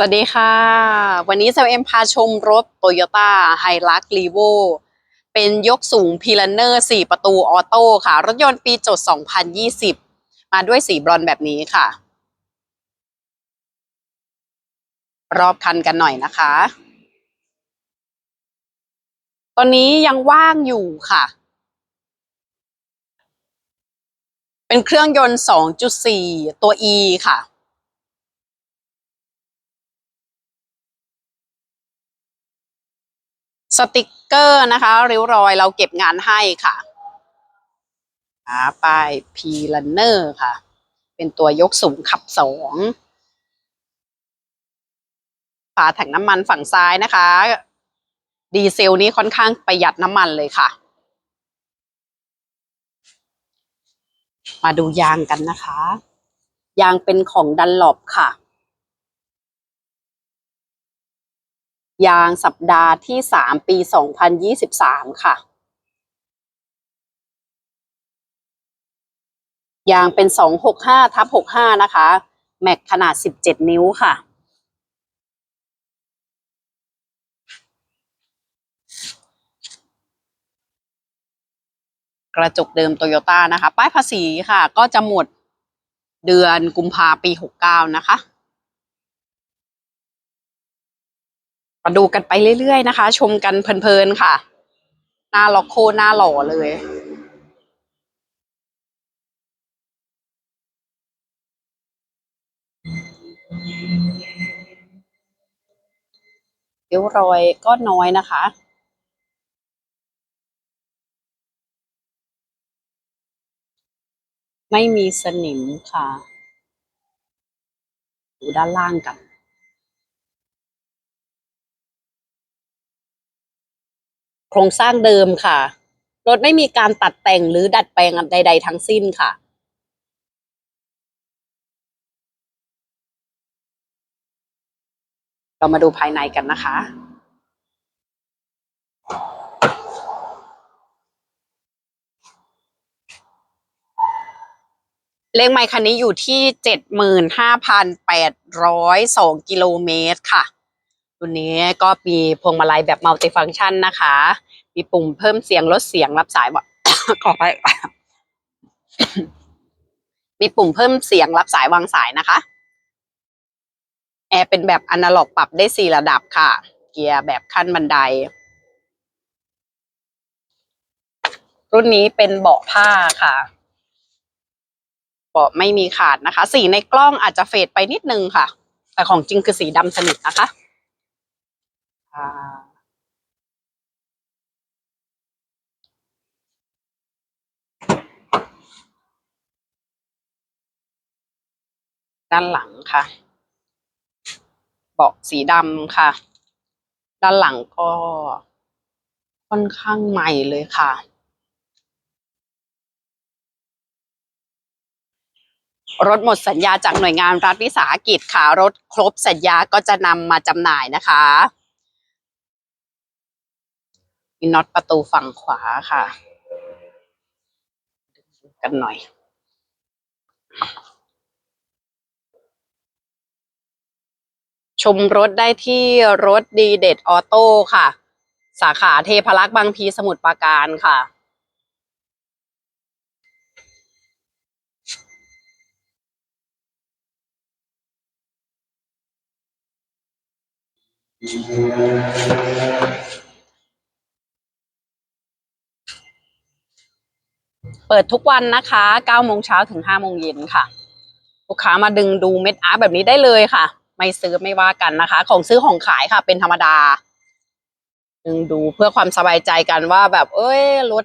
สวัสดีค่ะ วันนี้เซลเอ็มพาชมรถ Toyota h i l u x r e v o เป็นยกสูงพีลันเนอร์4ประตูออโต้ค่ะ รถยนต์ปีจด 2020 มาด้วยสีบรอนซ์แบบนี้ค่ะ รอบคันกันหน่อยนะคะ ตอนนี้ยังว่างอยู่ค่ะ เป็นเครื่องยนต์ 2.4 ตัว E ค่ะ สติกเกอร์นะคะ ริ้วรอยเราเก็บงานให้ค่ะหาป้ายพีลันเนอร์ค่ะ เป็นตัวยกสูงขับสองฝาถังน้ำมันฝั่งซ้ายนะคะ ดีเซลนี้ค่อนข้างประหยัดน้ำมันเลยค่ะ มาดูยางกันนะคะ ยางเป็นของดันหลบค่ะ ยางสัปดาห์ที่สามปีสองพันยี่สิบสามค่ะ ยางเป็นสองหกห้าทับหกห้านะคะ แม็กขนาดสิบเจ็ดนิ้วค่ะ กระจกเดิมโตโยต้านะคะ ป้ายภาษีค่ะ ก็จะหมดเดือนกุมภาปีหกเก้านะคะ ดูกันไปเรื่อยๆนะคะ ชมกันเพลินๆค่ะ หน้าล็อกโคหน้าหล่อเลยเดี๋ยวรอยก็น้อยนะคะ ไม่มีสนิมค่ะ ดูด้านล่างกัน โครงสร้างเดิมค่ะ รถไม่มีการตัดแต่งหรือดัดแปลงใด ๆ ทั้งสิ้นค่ะเรามาดูภายในกันนะคะ เลขไมค์คันนี้อยู่ที่เจ็ดหมื่นห้าพันแปดร้อยสองกิโลเมตรค่ะ ตัวนี้ก็มีพวงมาลัยแบบมัลติฟังก์ชันนะคะ มีปุ่มเพิ่มเสียงลดเสียงรับสายาขอไป มีปุ่มเพิ่มเสียงรับสายวางสายนะคะ แอร์เป็นแบบอนาล็อกปรับได้สี่ระดับค่ะ เกียร์แบบขั้นบันได รุ่นนี้เป็นเบาะผ้าค่ะเบาะไม่มีขาดนะคะ สีในกล้องอาจจะเฟดไปนิดนึงค่ะ แต่ของจริงคือสีดำสนิทนะคะ อ่าด้านหลังค่ะ เบาะสีดำค่ะ ด้านหลังก็ค่อนข้างใหม่เลยค่ะรถหมดสัญญาจากหน่วยงานรัฐวิสาหกิจค่ะ รถครบสัญญาก็จะนำมาจำหน่ายนะคะ มีน็อตประตูฝั่งขวาค่ะ กันหน่อย ชมรถได้ที่รถดีเด็ดออโต้ค่ะ สาขาเทพรักษ์บางพีสมุทรปราการค่ะ เปิดทุกวันนะคะ9โมงเช้าถึง5โมงเย็นค่ะ ลูกค้ามาดึงดูเม็ดอาร์ตแบบนี้ได้เลยค่ะ ไม่ซื้อไม่ว่ากันนะคะ ของซื้อของขายค่ะเป็นธรรมดา ดึงดูเพื่อความสบายใจกันว่าแบบ เอ้ยรถ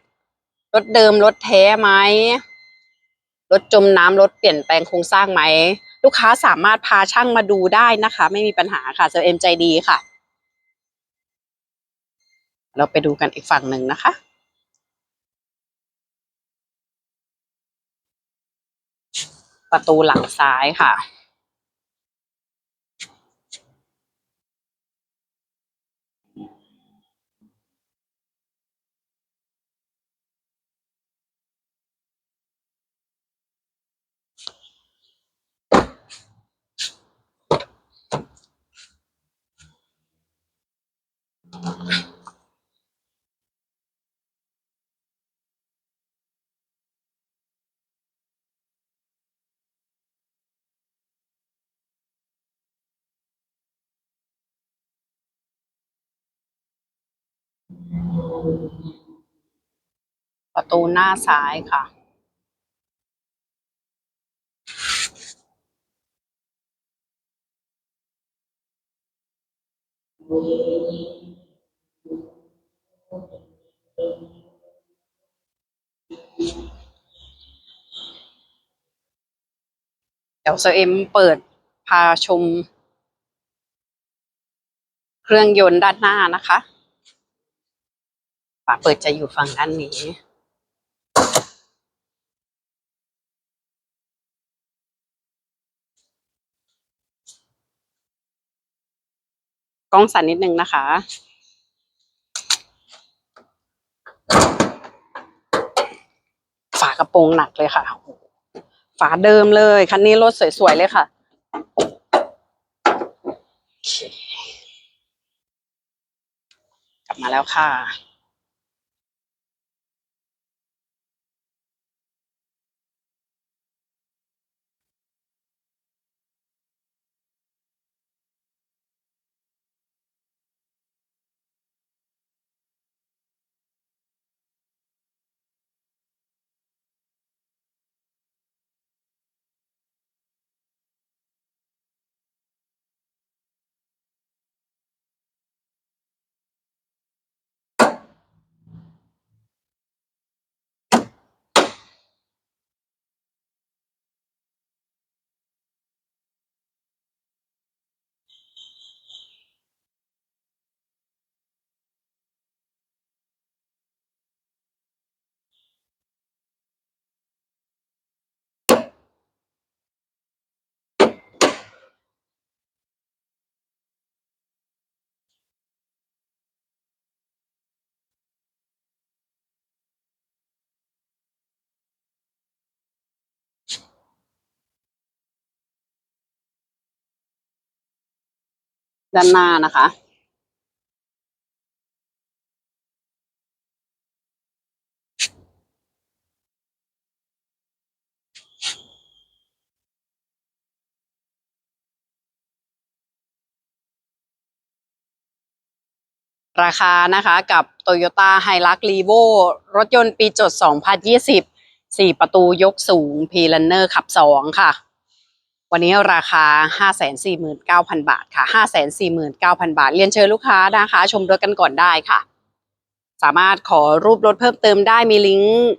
รถเดิมรถแท้ไหมรถจมน้ำรถเปลี่ยนแปลงโครงสร้างไหม ลูกค้าสามารถพาช่างมาดูได้นะคะ ไม่มีปัญหาค่ะเซอร์เอ็มใจดีค่ะ เราไปดูกันอีกฝั่งหนึ่งนะคะ ประตูหลังซ้ายค่ะ ประตูหน้าซ้ายค่ะ เดี๋ยวเซเอ็มเปิดพาชม เครื่องยนต์ด้านหน้านะคะ ฝาเปิดจะอยู่ฝั่งด้านนี้กล้องสั่นนิดนึงนะคะ ฝากระโปรงหนักเลยค่ะ ฝาเดิมเลย คันนี้รถสวยๆเลยค่ะกลับมาแล้วค่ะ ด้านหน้านะคะ ราคานะคะกับ Toyota h i l u x r e v o รถยนต์ปีจด 2020 4 ประตูยกสูง p l a n n e r ขับ 2 ค่ะ วันนี้ราคา 549,000 บาทค่ะ 549,000 บาท เรียนเชิญลูกค้านะคะ ชมรถกันก่อนได้ค่ะ สามารถขอรูปรถเพิ่มเติมได้มีลิงก์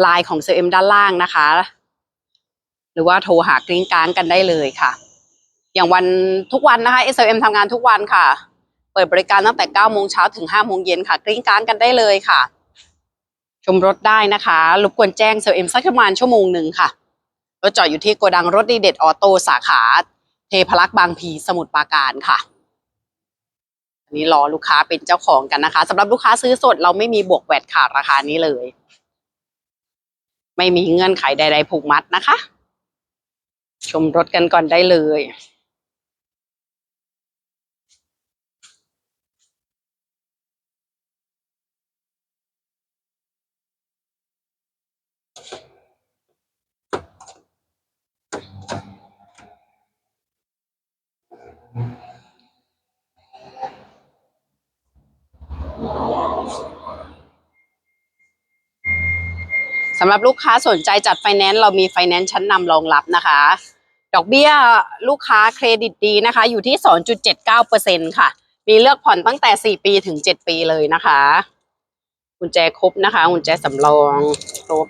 ไลน์ของ CM ด้านล่างนะคะ หรือว่าโทรหากริ้งกลางกันได้เลยค่ะ อย่างวันทุกวันนะคะ SLM ทำงานทุกวันค่ะ เปิดบริการตั้งแต่9โมงเช้าถึง5โมงเย็นค่ะ กริ้งกลางกันได้เลยค่ะ ชมรถได้นะคะรบกวนแจ้ง CM สักประมาณชั่วโมงหนึ่งค่ะ รถจอดอยู่ที่โกดังรถดีเด็ดออโต้สาขาเทพรักษ์บางพีสมุทรปราการค่ะอันนี้รอลูกค้าเป็นเจ้าของกันนะคะสำหรับลูกค้าซื้อสดเราไม่มีบวกแวดขาดราคานี้เลย ไม่มีเงื่อนไขใด ๆ ผูกมัดนะคะ ชมรถกันก่อนได้เลย สำหรับลูกค้าสนใจจัดไฟแนนซ์เรามีไฟแนนซ์ชั้นนำรองรับนะคะ ดอกเบี้ยลูกค้าเครดิตดีนะคะ อยู่ที่ 2.79%ค่ะ มีเลือกผ่อนตั้งแต่ 4 ปีถึง 7 ปีเลยนะคะกุญแจครบนะคะกุญแจสำรองครบ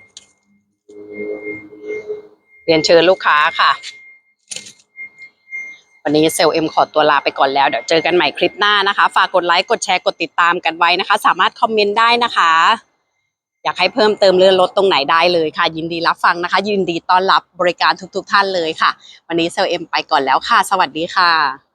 เรียนเชิญลูกค้าค่ะ วันนี้เซลเอ็มขอตัวลาไปก่อนแล้ว เดี๋ยวเจอกันใหม่คลิปหน้านะคะ ฝากกดไลค์ กดแชร์ กดติดตามกันไว้นะคะ สามารถคอมเมนต์ได้นะคะ อยากให้เพิ่มเติมเรื่องลดตรงไหนได้เลยค่ะ ยินดีรับฟังนะคะ ยินดีต้อนรับบริการทุก ๆทท่านเลยค่ะ วันนี้เซลเอ็มไปก่อนแล้วค่ะ สวัสดีค่ะ